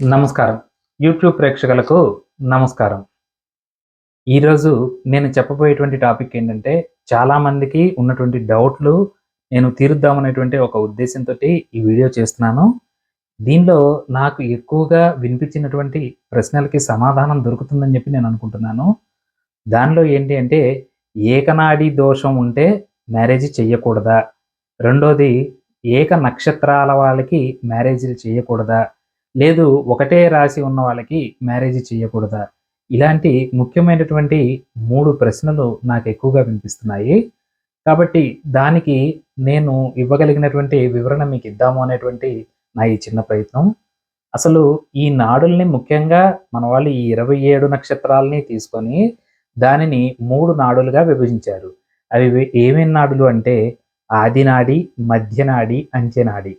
నమస్కారం. యూట్యూబ్ ప్రేక్షకులకు నమస్కారం. ఈరోజు నేను చెప్పబోయేటువంటి టాపిక్ ఏంటంటే చాలామందికి ఉన్నటువంటి డౌట్లు నేను తీరుద్దామనేటువంటి ఒక ఉద్దేశంతో ఈ వీడియో చేస్తున్నాను. దీనిలో నాకు ఎక్కువగా వినిపించినటువంటి ప్రశ్నలకి సమాధానం దొరుకుతుందని చెప్పి నేను అనుకుంటున్నాను. దానిలో ఏంటి అంటే ఏకనాడి దోషం ఉంటే మ్యారేజ్ చేయకూడదా రెండోది ఏక నక్షత్రాల వాళ్ళకి మ్యారేజీలు చేయకూడదా లేదు ఒకటే రాశి ఉన్న వాళ్ళకి మ్యారేజ్ చేయకూడదా? ఇలాంటి ముఖ్యమైనటువంటి మూడు ప్రశ్నలు నాకు ఎక్కువగా వినిపిస్తున్నాయి. కాబట్టి దానికి నేను ఇవ్వగలిగినటువంటి వివరణ మీకు ఇద్దాము అనేటువంటి నా ఈ చిన్న ప్రయత్నం. అసలు ఈ నాడుల్ని ముఖ్యంగా మన వాళ్ళు ఈ ఇరవై ఏడు నక్షత్రాలని తీసుకొని దానిని మూడు నాడులుగా విభజించారు. అవి ఏమేమి నాడులు అంటే ఆదినాడి మధ్యనాడి అంచెనాడి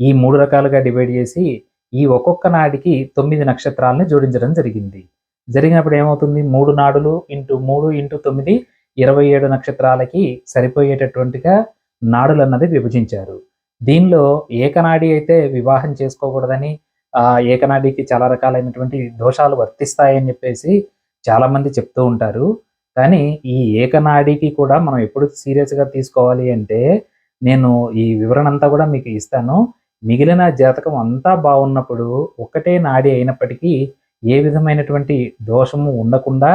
ఈ మూడు రకాలుగా డివైడ్ చేసి ఈ ఒక్కొక్క నాడికి తొమ్మిది నక్షత్రాలను జోడించడం జరిగింది. జరిగినప్పుడు ఏమవుతుంది? మూడు నాడులు ఇంటూ మూడు ఇంటూ తొమ్మిది ఇరవై ఏడు నక్షత్రాలకి సరిపోయేటటువంటిగా నాడులు అన్నది విభజించారు. దీనిలో ఏకనాడి అయితే వివాహం చేసుకోకూడదని ఆ ఏకనాడికి చాలా రకాలైనటువంటి దోషాలు వర్తిస్తాయని చెప్పేసి చాలామంది చెప్తూ ఉంటారు. కానీ ఈ ఏకనాడికి కూడా మనం ఎప్పుడు సీరియస్గా తీసుకోవాలి అంటే నేను ఈ వివరణ అంతా కూడా మీకు ఇస్తాను. మిగిలిన జాతకం అంతా బాగున్నప్పుడు ఒకటే నాడి అయినప్పటికీ ఏ విధమైనటువంటి దోషము ఉండకుండా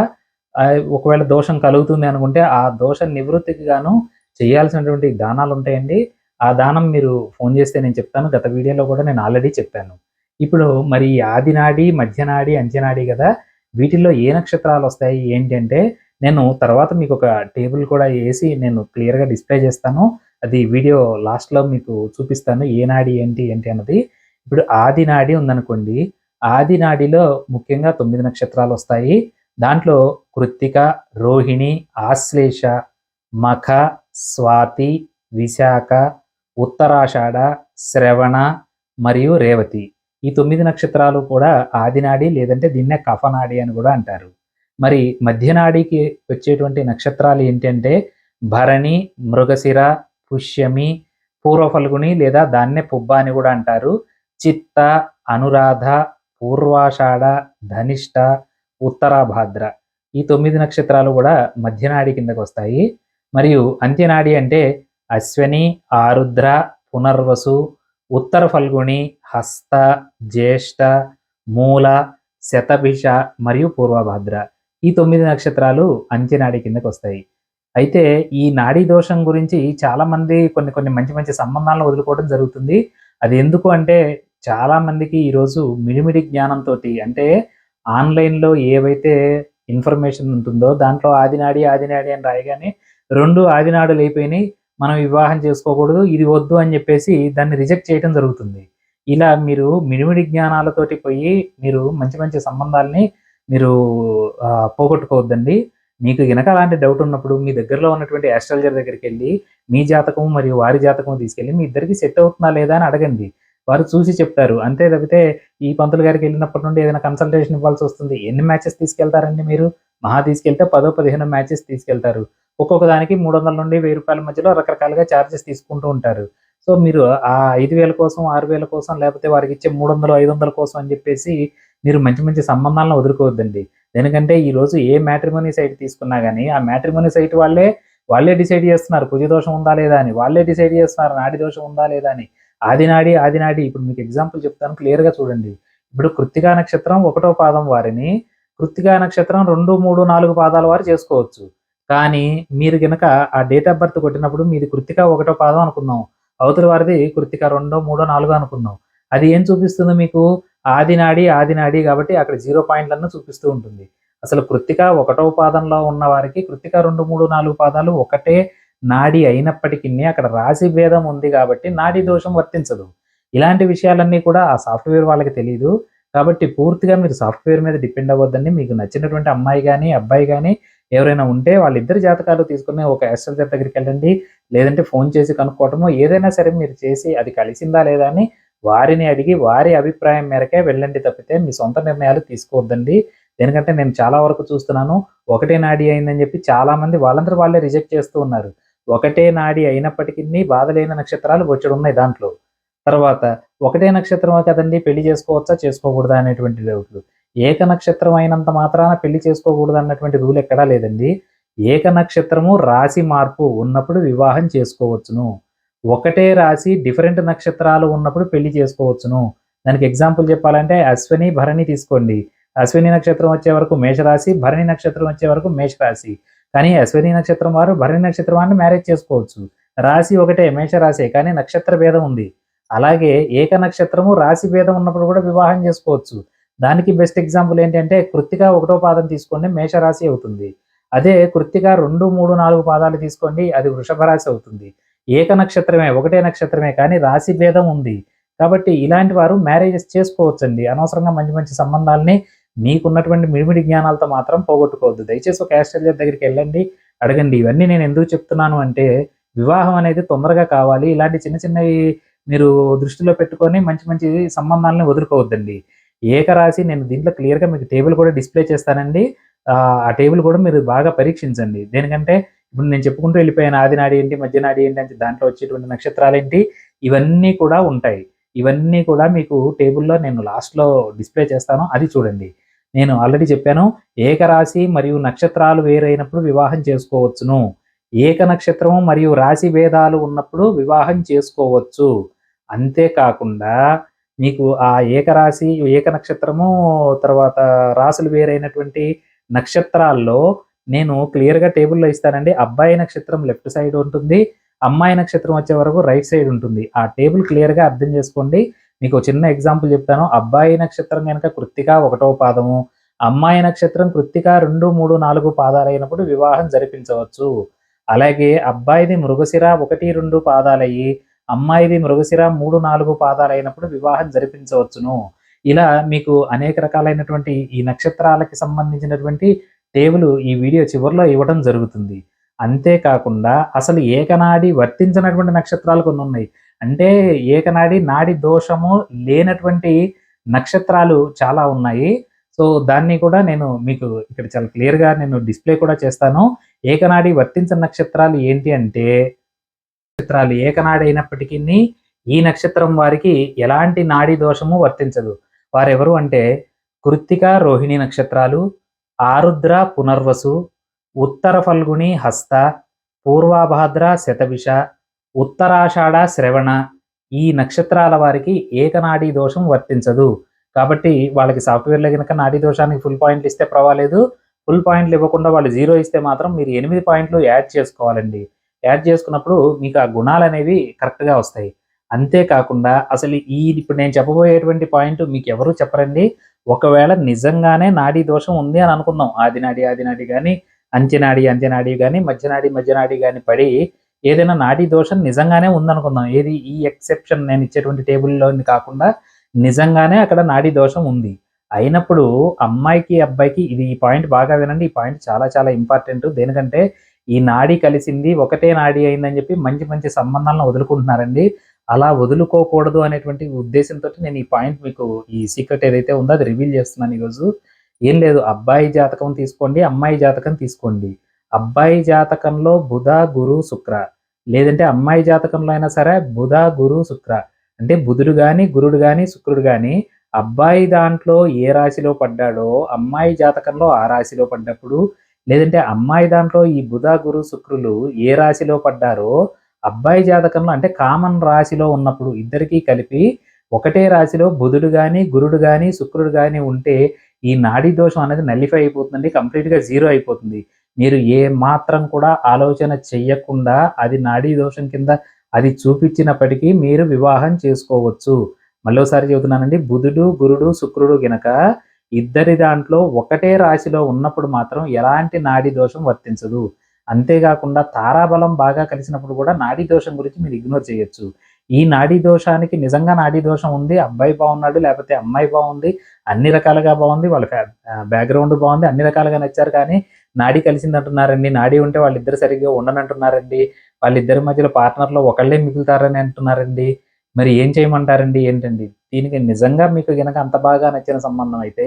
ఒకవేళ దోషం కలుగుతుంది అనుకుంటే ఆ దోష నివృత్తికి గాను చేయాల్సినటువంటి దానాలు ఉంటాయండి. ఆ దానం మీరు ఫోన్ చేస్తే నేను చెప్తాను. గత వీడియోలో కూడా నేను ఆల్రెడీ చెప్పాను. ఇప్పుడు మరి ఆదినాడి మధ్యనాడి అంచెనాడి కదా వీటిల్లో ఏ నక్షత్రాలు వస్తాయి? ఏంటంటే నేను తర్వాత మీకు ఒక టేబుల్ కూడా వేసి నేను క్లియర్గా డిస్ప్లే చేస్తాను. అది వీడియో లాస్ట్లో మీకు చూపిస్తాను ఏనాడి ఏంటి ఏంటి అన్నది. ఇప్పుడు ఆది నాడి ఉందనుకోండి ఆది నాడిలో ముఖ్యంగా తొమ్మిది నక్షత్రాలు వస్తాయి. దాంట్లో కృత్తిక రోహిణి ఆశ్లేష మఖ స్వాతి విశాఖ ఉత్తరాషాఢ శ్రవణ మరియు రేవతి. ఈ తొమ్మిది నక్షత్రాలు కూడా ఆదినాడి లేదంటే దీన్నే కఫనాడి అని కూడా అంటారు. మరి మధ్యనాడికి వచ్చేటువంటి నక్షత్రాలు ఏంటంటే భరణి మృగశిర పుష్యమి పూర్వఫల్గుని లేదా దాన్నే పుబ్బ అని కూడా అంటారు. చిత్త అనురాధ పూర్వాషాఢ ధనిష్ట ఉత్తరాభాద్ర. ఈ తొమ్మిది నక్షత్రాలు కూడా మధ్యనాడి కిందకు వస్తాయి. మరియు అంత్యనాడి అంటే అశ్వని ఆరుద్ర పునర్వసు ఉత్తర ఫల్గుణి హస్త జ్యేష్ఠ మూల శతభిష మరియు పూర్వభాద్ర. ఈ తొమ్మిది నక్షత్రాలు అంత్యనాడి కిందకు వస్తాయి. అయితే ఈ నాడీ దోషం గురించి చాలా మంది కొన్ని కొన్ని మంచి మంచి సంబంధాలను వదులుకోవడం జరుగుతుంది. అది ఎందుకు అంటే చాలా మందికి ఈరోజు మిడిమిడి జ్ఞానంతో అంటే ఆన్లైన్లో ఏవైతే ఇన్ఫర్మేషన్ ఉంటుందో దాంట్లో ఆదినాడి ఆదినాడి అని రాయగానే రెండు ఆదినాడులు అయిపోయినాయి మనం వివాహం చేసుకోకూడదు ఇది వద్దు అని చెప్పేసి దాన్ని రిజెక్ట్ చేయడం జరుగుతుంది. ఇలా మీరు మిడిమిడి జ్ఞానాలతోటి పోయి మీరు మంచి మంచి సంబంధాలని మీరు పోగొట్టుకోవద్దండి. మీకు గనక అలాంటి డౌట్ ఉన్నప్పుడు మీ దగ్గరలో ఉన్నటువంటి ఆస్ట్రాలజర్ దగ్గరికి వెళ్ళి మీ జాతకం మరియు వారి జాతకం తీసుకెళ్ళి మీ ఇద్దరికి సెట్ అవుతుందా లేదా అని అడగండి. వారు చూసి చెప్తారు. అంతే తప్పితే ఈ పంతులు గారికి వెళ్ళినప్పటి నుండి ఏదైనా కన్సల్టేషన్ ఇవ్వాల్సి వస్తుంది. ఎన్ని మ్యాచెస్ తీసుకెళ్తారండి మీరు? మహా తీసుకెళ్తే పదో పదిహేను మ్యాచెస్ తీసుకెళ్తారు. ఒక్కొక్క దానికి మూడు వందల నుండి వెయ్యి రూపాయల మధ్యలో రకరకాలుగా ఛార్జెస్ తీసుకుంటూ ఉంటారు. సో మీరు ఆ ఐదు వేల కోసం ఆరు వేల కోసం లేకపోతే వారికి ఇచ్చే మూడు వందలు ఐదు వందల కోసం అని చెప్పేసి మీరు మంచి మంచి సంబంధాలను వదులుకోవద్దండి. ఎందుకంటే ఈరోజు ఏ మ్యాట్రిమోనీ సైట్ తీసుకున్నా కానీ ఆ మ్యాట్రిమోనీ సైట్ వాళ్ళే వాళ్ళే డిసైడ్ చేస్తున్నారు. కుజ దోషం ఉందా లేదా అని. వాళ్ళే డిసైడ్ చేస్తున్నారు. నాడి దోషం ఉందా లేదా అని. ఆదినాడి ఆదినాడి ఇప్పుడు మీకు ఎగ్జాంపుల్ చెప్తాను క్లియర్గా చూడండి. ఇప్పుడు కృత్తికా నక్షత్రం ఒకటో పాదం వారిని కృత్తికా నక్షత్రం రెండు మూడు నాలుగు పాదాల వారు చేసుకోవచ్చు. కానీ మీరు గనక ఆ డేట్ ఆఫ్ బర్త్ కొట్టినప్పుడు మీది కృత్తికా ఒకటో పాదం అనుకుందాం. అవతల వారిది కృత్తిక రెండో మూడో నాలుగో అనుకుందాం. అది ఏం చూపిస్తుంది మీకు? ఆదినాడి ఆదినాడి కాబట్టి అక్కడ జీరో పాయింట్లను చూపిస్తూ ఉంటుంది. అసలు కృత్తిక ఒకటో పాదంలో ఉన్న వారికి కృత్తిక రెండు మూడు నాలుగు పాదాలు ఒకటే నాడి అయినప్పటికీ అక్కడ రాశి భేదం ఉంది కాబట్టి నాడి దోషం వర్తించదు. ఇలాంటి విషయాలన్నీ కూడా ఆ సాఫ్ట్వేర్ వాళ్ళకి తెలియదు కాబట్టి పూర్తిగా మీరు సాఫ్ట్వేర్ మీద డిపెండ్ అవ్వద్దండి. మీకు నచ్చినటువంటి అమ్మాయి కానీ అబ్బాయి కానీ ఎవరైనా ఉంటే వాళ్ళిద్దరి జాతకాలు తీసుకుని ఒక ఎస్ట్రల్జర్ దగ్గరికి వెళ్ళండి. లేదంటే ఫోన్ చేసి కనుక్కోవటమో ఏదైనా సరే మీరు చేసి అది కలిసిందా లేదా అని వారిని అడిగి వారి అభిప్రాయం మేరకే వెళ్ళండి తప్పితే మీ సొంత నిర్ణయాలు తీసుకోవద్దండి. ఎందుకంటే నేను చాలా వరకు చూస్తున్నాను ఒకటే నాడి అయిందని చెప్పి చాలా మంది వాళ్ళందరూ వాళ్ళే రిజెక్ట్ చేస్తూ ఉన్నారు. ఒకటే నాడి అయినప్పటికీ బాధలేని నక్షత్రాలు బొచ్చడు ఉన్నాయి దాంట్లో. తర్వాత ఒకటే నక్షత్రం కదండి పెళ్ళి చేసుకోవచ్చా చేసుకోకూడదా అనేటువంటి డౌట్లు. ఏక నక్షత్రం అయినంత మాత్రాన పెళ్ళి చేసుకోకూడదు అన్నటువంటి రూల్ ఎక్కడా లేదండి. ఏక నక్షత్రము రాశి మార్పు ఉన్నప్పుడు వివాహం చేసుకోవచ్చును. ఒకటే రాశి డిఫరెంట్ నక్షత్రాలు ఉన్నప్పుడు పెళ్ళి చేసుకోవచ్చును. దానికి ఎగ్జాంపుల్ చెప్పాలంటే అశ్విని భరణి తీసుకోండి. అశ్విని నక్షత్రం వచ్చే వరకు మేషరాశి భరణి నక్షత్రం వచ్చే వరకు మేషరాశి. కానీ అశ్విని నక్షత్రం వారు భరణి నక్షత్రం వారిని మ్యారేజ్ చేసుకోవచ్చు. రాశి ఒకటే మేషరాశి కానీ నక్షత్ర భేదం ఉంది. అలాగే ఏక నక్షత్రము రాశి భేదం ఉన్నప్పుడు కూడా వివాహం చేసుకోవచ్చు. దానికి బెస్ట్ ఎగ్జాంపుల్ ఏంటంటే కృత్తిక ఒకటో పాదం తీసుకోండి మేషరాశి అవుతుంది. అదే కృత్తిక రెండు మూడు నాలుగు పాదాలు తీసుకోండి అది వృషభ రాశి అవుతుంది. ఏక నక్షత్రమే ఒకటే నక్షత్రమే కానీ రాశి భేదం ఉంది. కాబట్టి ఇలాంటి వారు మ్యారేజెస్ చేసుకోవచ్చండి. అనవసరంగా మంచి మంచి సంబంధాలని మీకున్నటువంటి మిడిమిడి జ్ఞానాలతో మాత్రం పోగొట్టుకోవద్దు. దయచేసి ఒక ఆస్ట్రేలియా దగ్గరికి వెళ్ళండి అడగండి. ఇవన్నీ నేను ఎందుకు చెప్తున్నాను అంటే వివాహం అనేది తొందరగా కావాలి. ఇలాంటి చిన్న చిన్నవి మీరు దృష్టిలో పెట్టుకొని మంచి మంచి సంబంధాలను వదులుకోవద్దండి. ఏకరాశి నేను దీంట్లో క్లియర్గా మీకు టేబుల్ కూడా డిస్ప్లే చేస్తానండి. ఆ టేబుల్ కూడా మీరు బాగా పరీక్షించండి. దేనికంటే ఇప్పుడు నేను చెప్పుకుంటూ వెళ్ళిపోయాను ఆదినాడి ఏంటి మధ్యనాడి ఏంటి అంటే దాంట్లో వచ్చేటువంటి నక్షత్రాలు ఏంటి ఇవన్నీ కూడా ఉంటాయి. ఇవన్నీ కూడా మీకు టేబుల్లో నేను లాస్ట్లో డిస్ప్లే చేస్తాను అది చూడండి. నేను ఆల్రెడీ చెప్పాను ఏకరాశి మరియు నక్షత్రాలు వేరైనప్పుడు వివాహం చేసుకోవచ్చును. ఏక నక్షత్రము మరియు రాశి భేదాలు ఉన్నప్పుడు వివాహం చేసుకోవచ్చు. అంతేకాకుండా మీకు ఆ ఏకరాశి ఏక నక్షత్రము తర్వాత రాశులు వేరైనటువంటి నక్షత్రాల్లో నేను క్లియర్గా టేబుల్లో ఇస్తానండి. అబ్బాయి నక్షత్రం లెఫ్ట్ సైడ్ ఉంటుంది. అమ్మాయి నక్షత్రం వచ్చే వరకు రైట్ సైడ్ ఉంటుంది. ఆ టేబుల్ క్లియర్గా అర్థం చేసుకోండి. మీకు చిన్న ఎగ్జాంపుల్ చెప్తాను. అబ్బాయి నక్షత్రం కనుక కృత్తిక ఒకటో పాదము అమ్మాయి నక్షత్రం కృత్తిక రెండు మూడు నాలుగు పాదాలైనప్పుడు వివాహం జరిపించవచ్చు. అలాగే అబ్బాయిది మృగశిర ఒకటి రెండు పాదాలయ్యి అమ్మాయిది మృగశిర మూడు నాలుగు పాదాలైనప్పుడు వివాహం జరిపించవచ్చును. ఇలా మీకు అనేక రకాలైనటువంటి ఈ నక్షత్రాలకి సంబంధించినటువంటి టేబుల్ ఈ వీడియో చివరిలో ఇవ్వడం జరుగుతుంది. అంతేకాకుండా అసలు ఏకనాడి వర్తించినటువంటి నక్షత్రాలు కొన్ని ఉన్నాయి. అంటే ఏకనాడి నాడి దోషము లేనటువంటి నక్షత్రాలు చాలా ఉన్నాయి. సో దాన్ని కూడా నేను మీకు ఇక్కడ చాలా క్లియర్గా నేను డిస్ప్లే కూడా చేస్తాను. ఏకనాడి వర్తించిన నక్షత్రాలు ఏంటి అంటే నక్షత్రాలు ఏకనాడి అయినప్పటికీ ఈ నక్షత్రం వారికి ఎలాంటి నాడీ దోషము వర్తించదు. వారెవరు అంటే కృత్తిక రోహిణి నక్షత్రాలు ఆరుద్ర పునర్వసు ఉత్తర ఫల్గుణి హస్త పూర్వాభాద్ర శతభిష ఉత్తరాషాఢ శ్రవణ ఈ నక్షత్రాల వారికి ఏకనాడీ దోషం వర్తించదు. కాబట్టి వాళ్ళకి సాఫ్ట్వేర్లో కనుక నాడీ దోషానికి ఫుల్ పాయింట్లు ఇస్తే పర్వాలేదు. ఫుల్ పాయింట్లు ఇవ్వకుండా వాళ్ళు జీరో ఇస్తే మాత్రం మీరు ఎనిమిది పాయింట్లు యాడ్ చేసుకోవాలండి. యాడ్ చేసుకున్నప్పుడు మీకు ఆ గుణాలు అనేవి కరెక్ట్గా వస్తాయి. అంతేకాకుండా అసలు ఈ ఇప్పుడు నేను చెప్పబోయేటువంటి పాయింట్ మీకు ఎవరు చెప్పరండి. ఒకవేళ నిజంగానే నాడీ దోషం ఉంది అని అనుకుందాం. ఆదినాడి ఆదినాడి కానీ అంత్యనాడి అంత్యనాడి కానీ మధ్యనాడి మధ్యనాడి కానీ పడి ఏదైనా నాడీ దోషం నిజంగానే ఉందనుకుందాం. ఏది ఈ ఎక్సెప్షన్ నేను ఇచ్చేటువంటి టేబుల్లో కాకుండా నిజంగానే అక్కడ నాడీ దోషం ఉంది. అయినప్పుడు అమ్మాయికి అబ్బాయికి ఇది ఈ పాయింట్ బాగా వినండి. ఈ పాయింట్ చాలా చాలా ఇంపార్టెంట్. దేనికంటే ఈ నాడీ కలిసింది ఒకటే నాడీ అయిందని చెప్పి మంచి మంచి సంబంధాలను వదులుకుంటున్నారండి. అలా వదులుకోకూడదు అనేటువంటి ఉద్దేశంతో నేను ఈ పాయింట్ మీకు ఈ సీక్రెట్ ఏదైతే ఉందో అది రివీల్ చేస్తున్నాను ఈరోజు. ఏం లేదు అబ్బాయి జాతకం తీసుకోండి అమ్మాయి జాతకం తీసుకోండి. అబ్బాయి జాతకంలో బుధ గురు శుక్ర. లేదంటే అమ్మాయి జాతకంలో అయినా సరే బుధ గురు శుక్ర. అంటే బుధుడు కానీ గురుడు కానీ శుక్రుడు కానీ అబ్బాయి దాంట్లో ఏ రాశిలో పడ్డాడో అమ్మాయి జాతకంలో ఆ రాశిలో పడ్డప్పుడు లేదంటే అమ్మాయి దాంట్లో ఈ బుధ గురు శుక్రులు ఏ రాశిలో పడ్డారో అబ్బాయి జాతకంలో అంటే కామన్ రాశిలో ఉన్నప్పుడు ఇద్దరికీ కలిపి ఒకటే రాశిలో బుధుడు కానీ గురుడు కానీ శుక్రుడు కానీ ఉంటే ఈ నాడీ దోషం అనేది నల్లిఫై అయిపోతుందండి కంప్లీట్గా జీరో అయిపోతుంది. మీరు ఏ మాత్రం కూడా ఆలోచన చెయ్యకుండా అది నాడీ దోషం కింద అది చూపించినప్పటికీ మీరు వివాహం చేసుకోవచ్చు. మళ్ళీసారి చెబుతున్నానండి బుధుడు గురుడు శుక్రుడు గనక ఇద్దరి దాంట్లో ఒకటే రాశిలో ఉన్నప్పుడు మాత్రం ఎలాంటి నాడీ దోషం వర్తించదు. అంతేకాకుండా తారాబలం బాగా కలిసినప్పుడు కూడా నాడీ దోషం గురించి మీరు ఇగ్నోర్ చేయొచ్చు. ఈ నాడీ దోషానికి నిజంగా నాడీ దోషం ఉంది అబ్బాయి బాగున్నాడు లేకపోతే అమ్మాయి బాగుంది అన్ని రకాలుగా బాగుంది వాళ్ళ బ్యాక్గ్రౌండ్ బాగుంది అన్ని రకాలుగా నచ్చారు కానీ నాడీ కలిసింది అంటున్నారండి నాడీ ఉంటే వాళ్ళిద్దరు సరిగ్గా ఉండనంటున్నారండి వాళ్ళిద్దరి మధ్యలో పార్ట్నర్లో ఒకళ్ళే మిగులుతారని అంటున్నారండి. మరి ఏం చేయమంటారండి ఏంటండి? దీనికి నిజంగా మీకు కనుక అంత బాగా నచ్చిన సంబంధం అయితే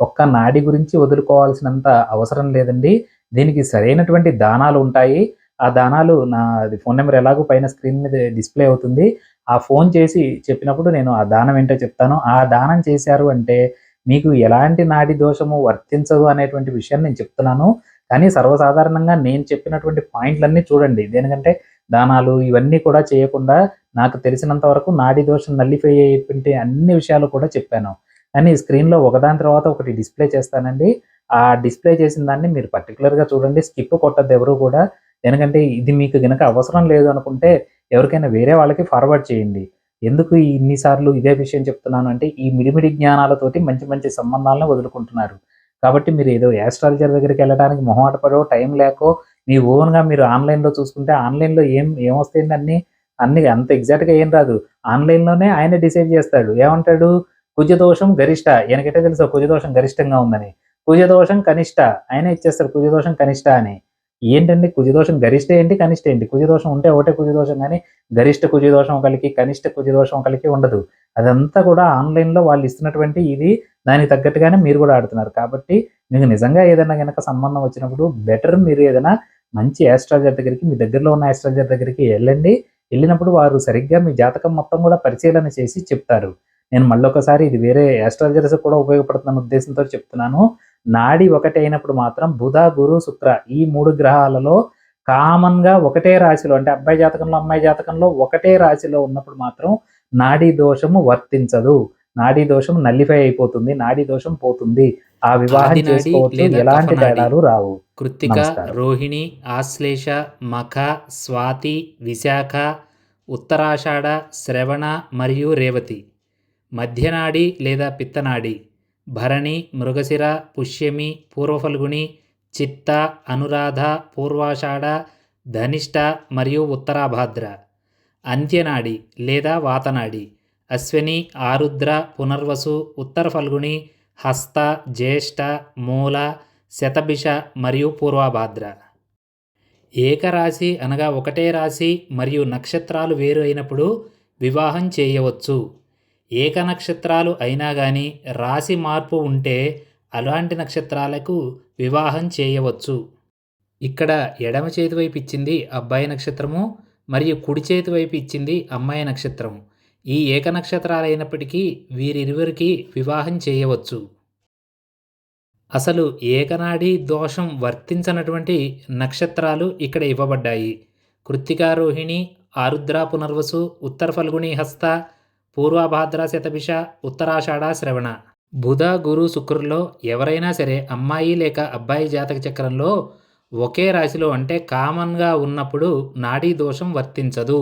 ఒక్క నాడి గురించి వదులుకోవాల్సినంత అవసరం లేదండి. దీనికి సరైనటువంటి దానాలు ఉంటాయి. ఆ దానాలు నా ఫోన్ నెంబర్ ఎలాగో పైన స్క్రీన్ మీద డిస్ప్లే అవుతుంది. ఆ ఫోన్ చేసి చెప్పినప్పుడు నేను ఆ దానం ఏంటో చెప్తాను. ఆ దానం చేశారు అంటే మీకు ఎలాంటి నాడి దోషము వర్తించదు అనేటువంటి విషయాన్ని నేను చెప్తున్నాను. కానీ సర్వసాధారణంగా నేను చెప్పినటువంటి పాయింట్లన్నీ చూడండి. దేనికంటే దానాలు ఇవన్నీ కూడా చేయకుండా నాకు తెలిసినంత వరకు నాడి దోషం నల్లిఫై అయ్యేటువంటి అన్ని విషయాలు కూడా చెప్పాను. కానీ స్క్రీన్లో ఒకదాని తర్వాత ఒకటి డిస్ప్లే చేస్తానండి. ఆ డిస్ప్లే చేసిన దాన్ని మీరు పర్టికులర్గా చూడండి. స్కిప్ కొట్టద్దు ఎవరు కూడా. ఎందుకంటే ఇది మీకు గనక అవసరం లేదు అనుకుంటే ఎవరికైనా వేరే వాళ్ళకి ఫార్వర్డ్ చేయండి. ఎందుకు ఇన్నిసార్లు ఇదే విషయం చెప్తున్నాను అంటే ఈ మిడిమిడి జ్ఞానాలతోటి మంచి మంచి సంబంధాలను వదులుకుంటున్నారు. కాబట్టి మీరు ఏదో యాస్ట్రాలజర్ దగ్గరికి వెళ్ళడానికి మొహమాట పడో టైం లేకో మీ ఓన్గా మీరు ఆన్లైన్లో చూసుకుంటే ఆన్లైన్లో ఏం ఏమొస్తాయండి అన్ని? అన్ని అంత ఎగ్జాక్ట్గా ఏం రాదు. ఆన్లైన్లోనే ఆయన డిసైడ్ చేస్తాడు. ఏమంటాడు? కుజదోషం గరిష్ట. ఎనకైతే తెలుసు కుజదోషం గరిష్టంగా ఉందని. కుజదోషం కనిష్ట. ఆయన ఇచ్చేస్తారు కుజదోషం కనిష్ట అని. ఏంటండి? కుజదోషం గరిష్ట ఏంటి? కనిష్ట ఏంటి? కుజదోషం ఉంటే ఒకటే కుజదోషం కానీ గరిష్ట కుజదోషం ఒకరికి కనిష్ట కుజదోషం ఒకరికి ఉండదు. అదంతా కూడా ఆన్లైన్లో వాళ్ళు ఇస్తున్నటువంటి ఇది దానికి తగ్గట్టుగానే మీరు కూడా ఆడుతున్నారు. కాబట్టి మీకు నిజంగా ఏదైనా కనుక సంబంధం వచ్చినప్పుడు బెటర్ మీరు ఏదైనా మంచి యాస్ట్రాలజర్ దగ్గరికి మీ దగ్గరలో ఉన్న యాస్ట్రాలజర్ దగ్గరికి వెళ్ళండి. వెళ్ళినప్పుడు వారు సరిగ్గా మీ జాతకం మొత్తం కూడా పరిశీలన చేసి చెప్తారు. నేను మళ్ళీ ఒకసారి ఇది వేరే యాస్ట్రాలజర్స్ కూడా ఉపయోగపడుతున్న ఉద్దేశంతో చెప్తున్నాను. నాడి ఒకటి అయినప్పుడు మాత్రం బుధ గురు శుక్ర ఈ మూడు గ్రహాలలో కామన్గా ఒకటే రాశిలో అంటే అబ్బాయి జాతకంలో అమ్మాయి జాతకంలో ఒకటే రాశిలో ఉన్నప్పుడు మాత్రం నాడీ దోషము వర్తించదు. నాడీ దోషం నల్లిఫై అయిపోతుంది నాడీ దోషం పోతుంది. ఆ వివాహం చేసుకోవచ్చు ఎలాంటి. తేడాలు రావు. కృత్తిక. రోహిణి ఆశ్లేష మఖ స్వాతి విశాఖ ఉత్తరాషాఢ శ్రవణ మరియు రేవతి. మధ్యనాడి లేదా పిత్తనాడి. భరణి మృగశిర పుష్యమి పూర్వఫల్గుని చిత్త అనురాధ పూర్వాషాఢ ధనిష్ట మరియు ఉత్తరాభాద్ర. అంత్యనాడి లేదా వాతనాడి. అశ్విని ఆరుద్ర పునర్వసు ఉత్తర ఫల్గుని హస్త జ్యేష్ఠ మూల శతభిష మరియు పూర్వాభాద్ర. ఏకరాశి అనగా ఒకటే రాశి మరియు నక్షత్రాలు వేరు అయినప్పుడు వివాహం చేయవచ్చు. ఏక నక్షత్రాలు అయినా కానీ రాశి మార్పు ఉంటే అలాంటి నక్షత్రాలకు వివాహం చేయవచ్చు. ఇక్కడ ఎడమ చేతి వైపు ఇచ్చింది అబ్బాయి నక్షత్రము మరియు కుడి చేతి వైపు ఇచ్చింది అమ్మాయి నక్షత్రం ఈ ఏక నక్షత్రాలు అయినప్పటికీ వీరిరువురికి వివాహం చేయవచ్చు. అసలు ఏకనాడి దోషం వర్తించనటువంటి నక్షత్రాలు ఇక్కడ ఇవ్వబడ్డాయి. కృత్తికా రోహిణి ఆరుద్ర పునర్వసు ఉత్తర ఫల్గుని హస్త పూర్వభాద్ర శతభిష ఉత్తరాషాఢ శ్రవణ. బుధ గురు శుక్రుల్లో ఎవరైనా సరే అమ్మాయి లేక అబ్బాయి జాతక చక్రంలో ఒకే రాశిలో అంటే కామన్గా ఉన్నప్పుడు నాడీ దోషం వర్తించదు.